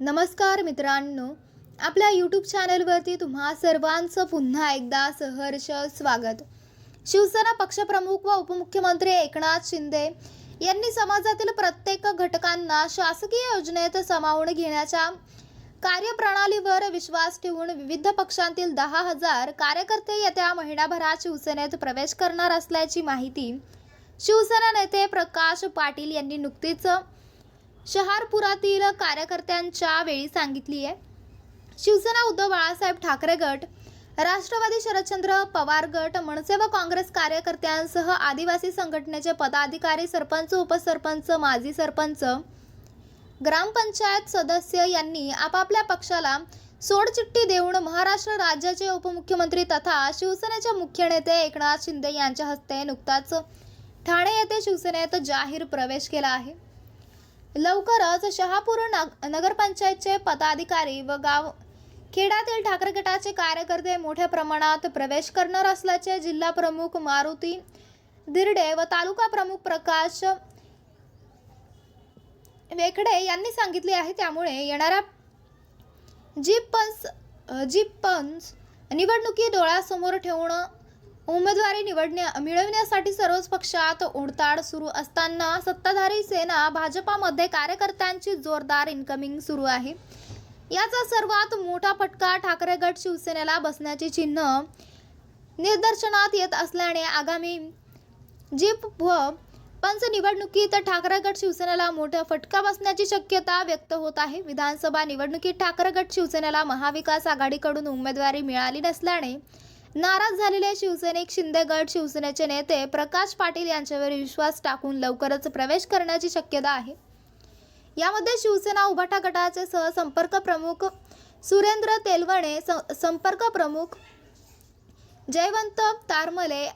नमस्कार मित्रांनो आपल्या यूट्यूब चॅनलवरती तुम्हा सर्वांचं पुन्हा एकदा सहर्ष स्वागत. शिवसेना पक्षप्रमुख व उपमुख्यमंत्री एकनाथ शिंदे यांनी समाजातील प्रत्येक घटकांना शासकीय योजनेत सामावून घेण्याच्या कार्यप्रणालीवर विश्वास ठेवून विविध पक्षांतील दहा हजार कार्यकर्ते येत्या महिनाभरात शिवसेनेत प्रवेश करणार असल्याची माहिती शिवसेना नेते प्रकाश पाटील यांनी नुकतीच शहारपुरातील कार्यकर्त्यांच्या वेळी सांगितली आहे. शिवसेना उद्धव बाळासाहेब ठाकरे गट राष्ट्रवादी शरदचंद्र पवार गट मनसे व काँग्रेस कार्यकर्त्यांसह आदिवासी संघटनेचे पदाधिकारी सरपंच उपसरपंच माजी सरपंच ग्रामपंचायत सदस्य यांनी आपापल्या पक्षाला सोडचिठ्ठी देऊन महाराष्ट्र राज्याचे उपमुख्यमंत्री तथा शिवसेनेचे मुख्य नेते एकनाथ शिंदे यांच्या हस्ते नुकताच ठाणे येथे शिवसेनेत जाहीर प्रवेश केला आहे. लवकरच शहापूर नग नगरपंचायतचे पदाधिकारी व गाव खेड्यातील ठाकरे गटाचे कार्यकर्ते मोठ्या प्रमाणात प्रवेश करणार असल्याचे जिल्हा प्रमुख मारुती दिर्डे व तालुका प्रमुख प्रकाश वेकडे यांनी सांगितले आहे. त्यामुळे येणाऱ्या जीप पंच जीप पंच निवडणुकी डोळ्यासमोर ठेवणं उमेदवारी निवडण्या मिळवण्यासाठी सर्वच पक्षात ओढताड सुरू असताना सत्ताधारी सेना भाजपामध्ये कार्यकर्त्यांची जोरदार इन्कमिंग सुरू आहे. याचा सर्वात मोठा फटका ठाकरे गट शिवसेनेला बसण्याची चिन्ह निदर्शनात येत असल्याने आगामी जीप व पंच निवडणुकीत ठाकरे गट शिवसेनेला मोठा फटका बसण्याची शक्यता व्यक्त होत आहे. विधानसभा निवडणुकीत ठाकरे गट शिवसेनेला महाविकास आघाडीकडून उमेदवारी मिळाली नसल्याने नाराज झालेले शिवसैनिक शिंदे गट शिवसेनेचे नेते प्रकाश पाटील यांच्यावर विश्वास टाकून लवकरच प्रवेश करण्याची शक्यता आहे. यामध्ये शिवसेना उभाटा गटाचे सहसंपर्क प्रमुख सुरेंद्र तेलवणे संपर्क प्रमुख जयवंत तारमले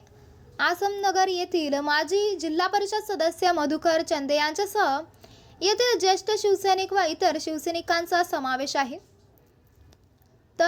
आसमनगर येथील माजी जिल्हा परिषद सदस्य मधुकर चंदे यांच्यासह येथील ज्येष्ठ शिवसैनिक व इतर शिवसैनिकांचा समावेश आहे.